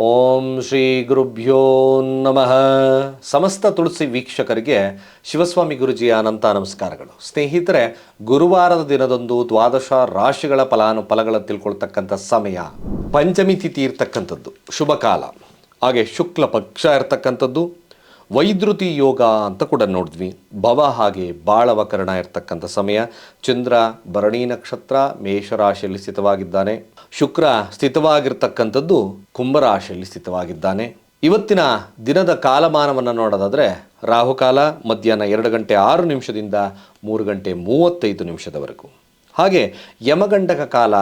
ಓಂ ಶ್ರೀ ಗುರುಭ್ಯೋ ನಮಃ. ಸಮಸ್ತ ತುಳಸಿ ವೀಕ್ಷಕರಿಗೆ ಶಿವಸ್ವಾಮಿ ಗುರುಜಿಯ ಅನಂತ ನಮಸ್ಕಾರಗಳು. ಸ್ನೇಹಿತರೆ, ಗುರುವಾರದ ದಿನದಂದು ದ್ವಾದಶ ರಾಶಿಗಳ ಫಲಾನುಫಲಗಳನ್ನು ತಿಳ್ಕೊಳ್ತಕ್ಕಂಥ ಸಮಯ. ಪಂಚಮಿ ತಿಥಿ ಇರ್ತಕ್ಕಂಥದ್ದು. ಶುಭ ಕಾಲ ಹಾಗೆ ಶುಕ್ಲ ಪಕ್ಷ ಇರ್ತಕ್ಕಂಥದ್ದು. ವೈದ್ರುತಿ ಯೋಗ ಅಂತ ಕೂಡ ನೋಡಿದ್ವಿ. ಭವ ಹಾಗೆ ಬಾಳವಕರಣ ಇರ್ತಕ್ಕಂಥ ಸಮಯ. ಚಂದ್ರ, ಭರಣಿ ನಕ್ಷತ್ರ ಮೇಷರಾಶಿಯಲ್ಲಿ ಸ್ಥಿತವಾಗಿದ್ದಾನೆ. ಶುಕ್ರ ಸ್ಥಿತವಾಗಿರ್ತಕ್ಕಂಥದ್ದು ಕುಂಭರಾಶಿಯಲ್ಲಿ ಸ್ಥಿತವಾಗಿದ್ದಾನೆ. ಇವತ್ತಿನ ದಿನದ ಕಾಲಮಾನವನ್ನು ನೋಡೋದಾದರೆ ರಾಹುಕಾಲ ಮಧ್ಯಾಹ್ನ ಎರಡು ಗಂಟೆ ಆರು ನಿಮಿಷದಿಂದ ಮೂರು ಗಂಟೆ ಮೂವತ್ತೈದು ನಿಮಿಷದವರೆಗೂ. ಹಾಗೆ ಯಮಗಂಡಕ ಕಾಲ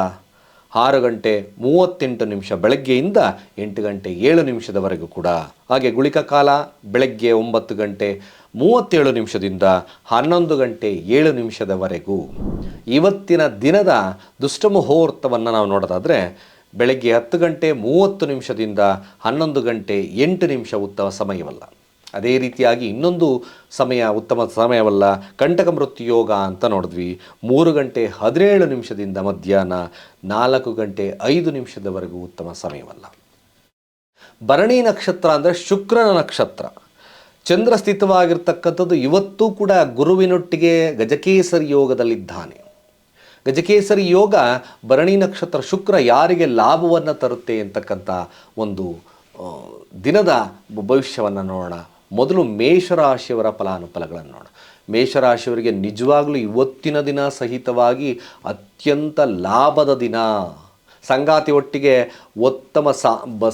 ಆರು ಗಂಟೆ ಮೂವತ್ತೆಂಟು ನಿಮಿಷ ಬೆಳಗ್ಗೆಯಿಂದ ಎಂಟು ಗಂಟೆ ಏಳು ನಿಮಿಷದವರೆಗೂ ಕೂಡ. ಹಾಗೆ ಗುಳಿಕ ಕಾಲ ಬೆಳಗ್ಗೆ ಒಂಬತ್ತು ಗಂಟೆ ಮೂವತ್ತೇಳು ನಿಮಿಷದಿಂದ ಹನ್ನೊಂದು ಗಂಟೆ ಏಳು ನಿಮಿಷದವರೆಗೂ. ಇವತ್ತಿನ ದಿನದ ದುಷ್ಟ ಮುಹೂರ್ತವನ್ನು ನಾವು ನೋಡೋದಾದರೆ, ಬೆಳಗ್ಗೆ ಹತ್ತು ಗಂಟೆ ಮೂವತ್ತು ನಿಮಿಷದಿಂದ ಹನ್ನೊಂದು ಗಂಟೆ ಎಂಟು ನಿಮಿಷ ಉತ್ತಮ ಸಮಯವಲ್ಲ. ಅದೇ ರೀತಿಯಾಗಿ ಇನ್ನೊಂದು ಸಮಯ, ಉತ್ತಮ ಸಮಯವಲ್ಲ, ಕಂಟಕ ಮೃತ್ಯುಯೋಗ ಅಂತ ನೋಡಿದ್ವಿ. ಮೂರು ಗಂಟೆ ಹದಿನೇಳು ನಿಮಿಷದಿಂದ ಮಧ್ಯಾಹ್ನ ನಾಲ್ಕು ಗಂಟೆ ಐದು ನಿಮಿಷದವರೆಗೂ ಉತ್ತಮ ಸಮಯವಲ್ಲ. ಭರಣಿ ನಕ್ಷತ್ರ ಅಂದರೆ ಶುಕ್ರನ ನಕ್ಷತ್ರ. ಚಂದ್ರ ಸ್ಥಿತವಾಗಿರ್ತಕ್ಕಂಥದ್ದು ಇವತ್ತೂ ಕೂಡ ಗುರುವಿನೊಟ್ಟಿಗೆ ಗಜಕೇಸರಿ ಯೋಗದಲ್ಲಿದ್ದಾನೆ. ಗಜಕೇಸರಿ ಯೋಗ ಭರಣಿ ನಕ್ಷತ್ರ ಶುಕ್ರ ಯಾರಿಗೆ ಲಾಭವನ್ನು ತರುತ್ತೆ ಅಂತಕ್ಕಂಥ ಒಂದು ದಿನದ ಭವಿಷ್ಯವನ್ನು ನೋಡೋಣ. ಮೊದಲು ಮೇಷರಾಶಿಯವರ ಫಲಾನುಫಲಗಳನ್ನು ನೋಡೋಣ. ಮೇಷರಾಶಿಯವರಿಗೆ ನಿಜವಾಗಲೂ ಇವತ್ತಿನ ದಿನ ಸಹಿತವಾಗಿ ಅತ್ಯಂತ ಲಾಭದ ದಿನ. ಸಂಗಾತಿ ಒಟ್ಟಿಗೆ ಉತ್ತಮ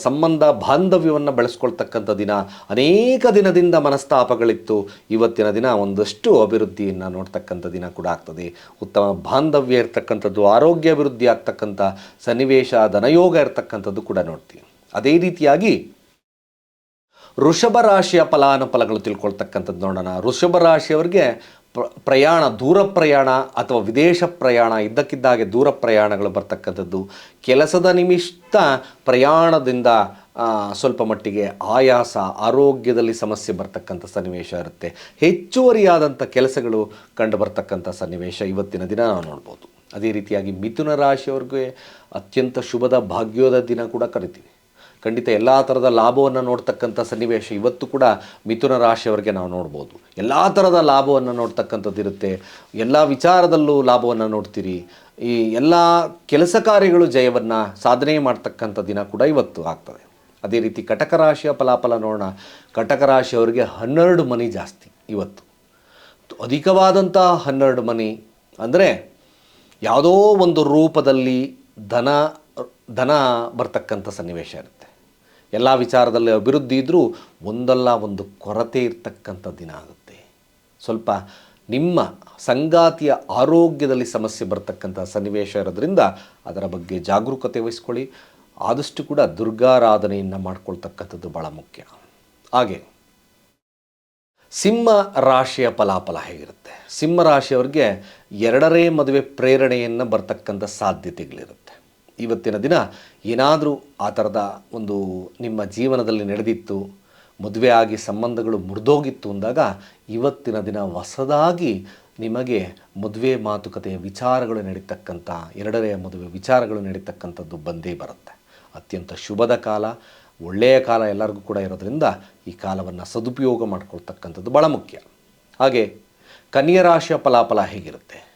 ಸಂಬಂಧ, ಬಾಂಧವ್ಯವನ್ನು ಬೆಳೆಸ್ಕೊಳ್ತಕ್ಕಂಥ ದಿನ. ಅನೇಕ ದಿನದಿಂದ ಮನಸ್ತಾಪಗಳಿತ್ತು. ಇವತ್ತಿನ ದಿನ ಒಂದಷ್ಟು ಅಭಿವೃದ್ಧಿಯನ್ನು ನೋಡ್ತಕ್ಕಂಥ ದಿನ ಕೂಡ ಆಗ್ತದೆ. ಉತ್ತಮ ಬಾಂಧವ್ಯ ಇರ್ತಕ್ಕಂಥದ್ದು, ಆರೋಗ್ಯ ಅಭಿವೃದ್ಧಿ ಆಗ್ತಕ್ಕಂಥ, ಸನ್ನಿವೇಶ, ಧನಯೋಗ ಇರ್ತಕ್ಕಂಥದ್ದು ಕೂಡ ನೋಡ್ತೀವಿ. ಅದೇ ರೀತಿಯಾಗಿ ವೃಷಭ ರಾಶಿಯ ಫಲಾನುಫಲಗಳು ತಿಳ್ಕೊಳ್ತಕ್ಕಂಥದ್ದು ನೋಡೋಣ. ಋಷಭ ರಾಶಿಯವರಿಗೆ ಪ್ರ, ಪ್ರಯಾಣ, ದೂರ ಪ್ರಯಾಣ ಅಥವಾ ವಿದೇಶ ಪ್ರಯಾಣ, ಇದ್ದಕ್ಕಿದ್ದಾಗೆ ದೂರ ಪ್ರಯಾಣಗಳು ಬರ್ತಕ್ಕಂಥದ್ದು. ಕೆಲಸದ ನಿಮಿತ್ತ ಪ್ರಯಾಣದಿಂದ ಸ್ವಲ್ಪ ಮಟ್ಟಿಗೆ ಆಯಾಸ, ಆರೋಗ್ಯದಲ್ಲಿ ಸಮಸ್ಯೆ ಬರ್ತಕ್ಕಂಥ ಸನ್ನಿವೇಶ ಇರುತ್ತೆ. ಹೆಚ್ಚುವರಿಯಾದಂಥ ಕೆಲಸಗಳು ಕಂಡು ಬರ್ತಕ್ಕಂಥ ಸನ್ನಿವೇಶ ಇವತ್ತಿನ ದಿನ ನಾವು ನೋಡ್ಬೋದು. ಅದೇ ರೀತಿಯಾಗಿ ಮಿಥುನ ರಾಶಿಯವ್ರಿಗೆ ಅತ್ಯಂತ ಶುಭದ ಭಾಗ್ಯೋದ ದಿನ ಕೂಡ ಕರಿತೀವಿ. ಖಂಡಿತ ಎಲ್ಲ ಥರದ ಲಾಭವನ್ನು ನೋಡ್ತಕ್ಕಂಥ ಸನ್ನಿವೇಶ ಇವತ್ತು ಕೂಡ ಮಿಥುನ ರಾಶಿಯವರಿಗೆ ನಾವು ನೋಡ್ಬೋದು. ಎಲ್ಲ ಥರದ ಲಾಭವನ್ನು ನೋಡ್ತಕ್ಕಂಥದ್ದು ಇರುತ್ತೆ. ಎಲ್ಲ ವಿಚಾರದಲ್ಲೂ ಲಾಭವನ್ನು ನೋಡ್ತೀರಿ. ಈ ಎಲ್ಲ ಕೆಲಸ ಕಾರ್ಯಗಳು ಜಯವನ್ನು ಸಾಧನೆ ಮಾಡ್ತಕ್ಕಂಥ ದಿನ ಕೂಡ ಇವತ್ತು ಆಗ್ತದೆ. ಅದೇ ರೀತಿ ಕಟಕ ರಾಶಿಯ ಫಲಾಫಲ ನೋಡೋಣ. ಕಟಕ ರಾಶಿಯವರಿಗೆ ಹನ್ನೆರಡು ಮನಿ ಜಾಸ್ತಿ ಇವತ್ತು. ಅಧಿಕವಾದಂಥ ಹನ್ನೆರಡು ಮನಿ ಅಂದರೆ ಯಾವುದೋ ಒಂದು ರೂಪದಲ್ಲಿ ಧನ ಧನ ಬರ್ತಕ್ಕಂಥ ಸನ್ನಿವೇಶ ಇರುತ್ತೆ. ಎಲ್ಲ ವಿಚಾರದಲ್ಲಿ ಅಭಿವೃದ್ಧಿ ಇದ್ದರೂ ಒಂದಲ್ಲ ಒಂದು ಕೊರತೆ ಇರತಕ್ಕಂಥ ದಿನ ಆಗುತ್ತೆ. ಸ್ವಲ್ಪ ನಿಮ್ಮ ಸಂಗಾತಿಯ ಆರೋಗ್ಯದಲ್ಲಿ ಸಮಸ್ಯೆ ಬರ್ತಕ್ಕಂಥ ಸನ್ನಿವೇಶ ಇರೋದ್ರಿಂದ ಅದರ ಬಗ್ಗೆ ಜಾಗರೂಕತೆ ವಹಿಸ್ಕೊಳ್ಳಿ. ಆದಷ್ಟು ಕೂಡ ದುರ್ಗಾರಾಧನೆಯನ್ನು ಮಾಡ್ಕೊಳ್ತಕ್ಕಂಥದ್ದು ಭಾಳ ಮುಖ್ಯ. ಹಾಗೆ ಸಿಂಹ ರಾಶಿಯ ಫಲಾಫಲ ಹೇಗಿರುತ್ತೆ? ಸಿಂಹ ರಾಶಿಯವರಿಗೆ ಎರಡರೇ ಮದುವೆ ಪ್ರೇರಣೆಯನ್ನು ಬರ್ತಕ್ಕಂಥ ಸಾಧ್ಯತೆಗಳಿರುತ್ತೆ. ಇವತ್ತಿನ ದಿನ ಏನಾದರೂ ಆ ಥರದ ಒಂದು ನಿಮ್ಮ ಜೀವನದಲ್ಲಿ ನಡೆದಿತ್ತು, ಮದುವೆ ಆಗಿ ಸಂಬಂಧಗಳು ಮುರಿದೋಗಿತ್ತು ಅಂದಾಗ ಇವತ್ತಿನ ದಿನ ಹೊಸದಾಗಿ ನಿಮಗೆ ಮದುವೆ ಮಾತುಕತೆಯ ವಿಚಾರಗಳು ನಡೀತಕ್ಕಂಥ ಎರಡನೆಯ ಮದುವೆ ವಿಚಾರಗಳು ನಡೀತಕ್ಕಂಥದ್ದು ಬಂದೇ ಬರುತ್ತೆ. ಅತ್ಯಂತ ಶುಭದ ಕಾಲ, ಒಳ್ಳೆಯ ಕಾಲ ಎಲ್ಲರಿಗೂ ಕೂಡ ಇರೋದ್ರಿಂದ ಈ ಕಾಲವನ್ನು ಸದುಪಯೋಗ ಮಾಡಿಕೊಳ್ತಕ್ಕಂಥದ್ದು ಭಾಳ ಮುಖ್ಯ. ಹಾಗೆ ಕನ್ಯರಾಶಿಯ ಫಲಾಫಲ ಹೇಗಿರುತ್ತೆ?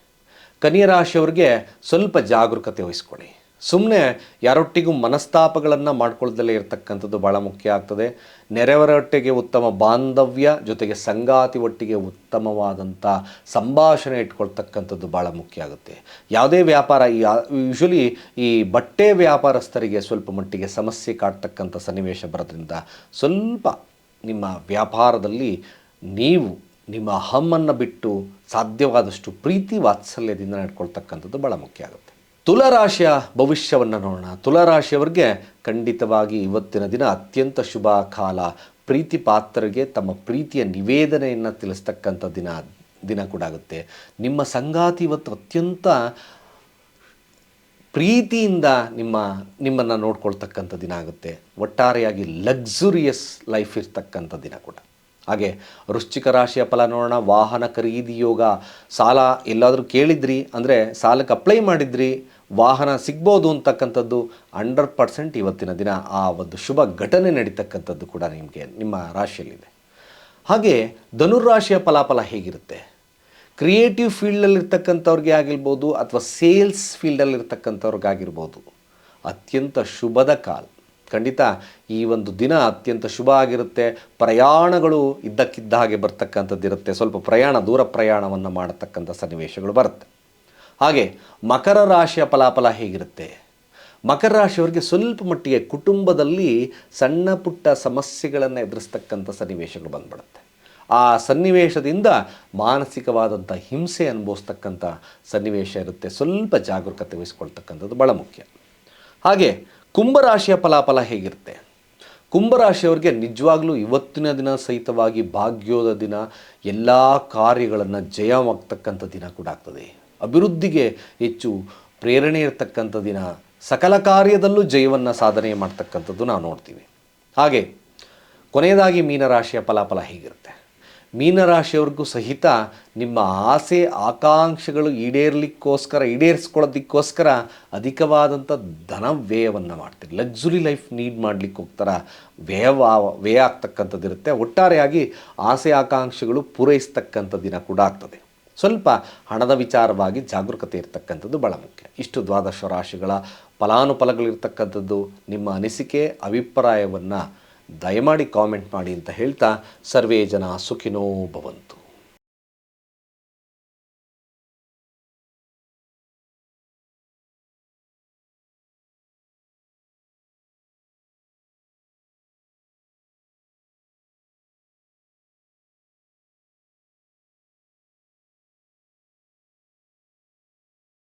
ಕನ್ಯಾ ರಾಶಿಯವ್ರಿಗೆ ಸ್ವಲ್ಪ ಜಾಗರೂಕತೆ ವಹಿಸ್ಕೊಳ್ಳಿ. ಸುಮ್ಮನೆ ಯಾರೊಟ್ಟಿಗೂ ಮನಸ್ತಾಪಗಳನ್ನು ಮಾಡ್ಕೊಳ್ದಲೇ ಇರತಕ್ಕಂಥದ್ದು ಭಾಳ ಮುಖ್ಯ ಆಗ್ತದೆ. ನೆರೆಯವರೊಟ್ಟಿಗೆ ಉತ್ತಮ ಬಾಂಧವ್ಯ ಜೊತೆಗೆ ಸಂಗಾತಿ ಒಟ್ಟಿಗೆ ಉತ್ತಮವಾದಂಥ ಸಂಭಾಷಣೆ ಇಟ್ಕೊಳ್ತಕ್ಕಂಥದ್ದು ಭಾಳ ಮುಖ್ಯ ಆಗುತ್ತೆ. ಯಾವುದೇ ವ್ಯಾಪಾರ, ಈ ಯೂಶ್ವಲಿ ಈ ಬಟ್ಟೆ ವ್ಯಾಪಾರಸ್ಥರಿಗೆ ಸ್ವಲ್ಪ ಮಟ್ಟಿಗೆ ಸಮಸ್ಯೆ ಕಾಡ್ತಕ್ಕಂಥ ಸನ್ನಿವೇಶ ಬರೋದ್ರಿಂದ ಸ್ವಲ್ಪ ನಿಮ್ಮ ವ್ಯಾಪಾರದಲ್ಲಿ ನೀವು ನಿಮ್ಮ ಹಮ್ಮನ್ನು ಬಿಟ್ಟು ಸಾಧ್ಯವಾದಷ್ಟು ಪ್ರೀತಿ ವಾತ್ಸಲ್ಯದಿಂದ ನಡ್ಕೊಳ್ತಕ್ಕಂಥದ್ದು ಭಾಳ ಮುಖ್ಯ ಆಗುತ್ತೆ. ತುಲಾರಾಶಿಯ ಭವಿಷ್ಯವನ್ನು ನೋಡೋಣ. ತುಲಾರಾಶಿಯವರಿಗೆ ಖಂಡಿತವಾಗಿ ಇವತ್ತಿನ ದಿನ ಅತ್ಯಂತ ಶುಭ ಕಾಲ. ಪ್ರೀತಿ ಪಾತ್ರರಿಗೆ ತಮ್ಮ ಪ್ರೀತಿಯ ನಿವೇದನೆಯನ್ನು ತಿಳಿಸ್ತಕ್ಕಂಥ ದಿನ ದಿನ ಕೂಡ ಆಗುತ್ತೆ. ನಿಮ್ಮ ಸಂಗಾತಿ ಇವತ್ತು ಅತ್ಯಂತ ಪ್ರೀತಿಯಿಂದ ನಿಮ್ಮ, ನಿಮ್ಮನ್ನು ನೋಡ್ಕೊಳ್ತಕ್ಕಂಥ ದಿನ ಆಗುತ್ತೆ. ಒಟ್ಟಾರೆಯಾಗಿ ಲಕ್ಸುರಿಯಸ್ ಲೈಫ್ ಇರ್ತಕ್ಕಂಥ ದಿನ ಕೂಡ. ಹಾಗೆ ವೃಶ್ಚಿಕ ರಾಶಿಯ ಫಲ ನೋಡೋಣ. ವಾಹನ ಖರೀದಿ ಯೋಗ. ಸಾಲ ಎಲ್ಲಾದರೂ ಕೇಳಿದ್ರಿ ಅಂದರೆ ಸಾಲಕ್ಕೆ ಅಪ್ಲೈ ಮಾಡಿದ್ರಿ. ವಾಹನ ಸಿಗ್ಬೋದು ಅಂತಕ್ಕಂಥದ್ದು ಹಂಡ್ರೆಡ್ ಪರ್ಸೆಂಟ್ ಇವತ್ತಿನ ದಿನ ಆ ಒಂದು ಶುಭ ಘಟನೆ ನಡೀತಕ್ಕಂಥದ್ದು ಕೂಡ ನಿಮಗೆ, ನಿಮ್ಮ ರಾಶಿಯಲ್ಲಿದೆ. ಹಾಗೆ ಧನುರಾಶಿಯ ಫಲಾಫಲ ಹೇಗಿರುತ್ತೆ? ಕ್ರಿಯೇಟಿವ್ ಫೀಲ್ಡಲ್ಲಿರ್ತಕ್ಕಂಥವ್ರಿಗೆ ಆಗಿರ್ಬೋದು ಅಥವಾ ಸೇಲ್ಸ್ ಫೀಲ್ಡಲ್ಲಿರ್ತಕ್ಕಂಥವ್ರಿಗಾಗಿರ್ಬೋದು ಅತ್ಯಂತ ಶುಭದ ಕಾಲ. ಖಂಡಿತ ಈ ಒಂದು ದಿನ ಅತ್ಯಂತ ಶುಭ ಆಗಿರುತ್ತೆ. ಪ್ರಯಾಣಗಳು ಇದ್ದಕ್ಕಿದ್ದ ಹಾಗೆ ಬರ್ತಕ್ಕಂಥದ್ದಿರುತ್ತೆ. ಸ್ವಲ್ಪ ಪ್ರಯಾಣ, ದೂರ ಪ್ರಯಾಣವನ್ನು ಮಾಡತಕ್ಕಂಥ ಸನ್ನಿವೇಶಗಳು ಬರುತ್ತೆ. ಹಾಗೆ ಮಕರ ರಾಶಿಯ ಫಲಾಫಲ ಹೇಗಿರುತ್ತೆ? ಮಕರ ರಾಶಿಯವರಿಗೆ ಸ್ವಲ್ಪ ಮಟ್ಟಿಗೆ ಕುಟುಂಬದಲ್ಲಿ ಸಣ್ಣ ಪುಟ್ಟ ಸಮಸ್ಯೆಗಳನ್ನು ಎದುರಿಸ್ತಕ್ಕಂಥ ಸನ್ನಿವೇಶಗಳು ಬಂದ್ಬಿಡುತ್ತೆ. ಆ ಸನ್ನಿವೇಶದಿಂದ ಮಾನಸಿಕವಾದಂಥ ಹಿಂಸೆ ಅನುಭವಿಸ್ತಕ್ಕಂಥ ಸನ್ನಿವೇಶ ಇರುತ್ತೆ. ಸ್ವಲ್ಪ ಜಾಗರೂಕತೆ ವಹಿಸ್ಕೊಳ್ತಕ್ಕಂಥದ್ದು ಭಾಳ ಮುಖ್ಯ. ಹಾಗೆ ಕುಂಭರಾಶಿಯ ಫಲಾಫಲ ಹೇಗಿರುತ್ತೆ? ಕುಂಭರಾಶಿಯವರಿಗೆ ನಿಜವಾಗ್ಲೂ ಇವತ್ತಿನ ದಿನ ಸಹಿತವಾಗಿ ಭಾಗ್ಯೋದ ದಿನ, ಎಲ್ಲ ಕಾರ್ಯಗಳನ್ನು ಜಯವಾಗ್ತಕ್ಕಂಥ ದಿನ ಕೂಡ ಆಗ್ತದೆ. ಅಭಿವೃದ್ಧಿಗೆ ಹೆಚ್ಚು ಪ್ರೇರಣೆ ಇರತಕ್ಕಂಥ ದಿನ. ಸಕಲ ಕಾರ್ಯದಲ್ಲೂ ಜಯವನ್ನು ಸಾಧನೆ ಮಾಡ್ತಕ್ಕಂಥದ್ದು ನಾವು ನೋಡ್ತೀವಿ. ಹಾಗೆ, ಕೊನೆಯದಾಗಿ ಮೀನರಾಶಿಯ ಫಲಾಫಲ ಹೀಗಿರುತ್ತೆ? ಮೀನರಾಶಿಯವ್ರಿಗೂ ಸಹಿತ ನಿಮ್ಮ ಆಸೆ, ಆಕಾಂಕ್ಷೆಗಳು ಈಡೇರ್ಲಿಕ್ಕೋಸ್ಕರ, ಈಡೇರಿಸ್ಕೊಳ್ಳೋದಕ್ಕೋಸ್ಕರ ಅಧಿಕವಾದಂಥ ಧನ ವ್ಯಯವನ್ನು ಮಾಡ್ತೀರಿ. ಲಕ್ಸುರಿ ಲೈಫ್ ನೀಡ್ ಮಾಡಲಿಕ್ಕೆ ಹೋಗ್ತಾರ ವ್ಯಯವ, ವ್ಯಯ ಆಗ್ತಕ್ಕಂಥದ್ದಿರುತ್ತೆ. ಒಟ್ಟಾರೆಯಾಗಿ ಆಸೆ, ಆಕಾಂಕ್ಷೆಗಳು ಪೂರೈಸ್ತಕ್ಕಂಥ ದಿನ ಕೂಡ ಆಗ್ತದೆ. ಸ್ವಲ್ಪ ಹಣದ ವಿಚಾರವಾಗಿ ಜಾಗರೂಕತೆ ಇರತಕ್ಕಂಥದ್ದು ಭಾಳ ಮುಖ್ಯ. ಇಷ್ಟು ದ್ವಾದಶ ರಾಶಿಗಳ ಫಲಾನುಫಲಗಳಿರ್ತಕ್ಕಂಥದ್ದು ನಿಮ್ಮ ಅನಿಸಿಕೆ, ಅಭಿಪ್ರಾಯವನ್ನು ದಯಮಾಡಿ ಕಾಮೆಂಟ್ ಮಾಡಿ ಅಂತ ಹೇಳ್ತಾ ಸರ್ವೇ ಜನ ಸುಖಿನೋ ಭವಂತು.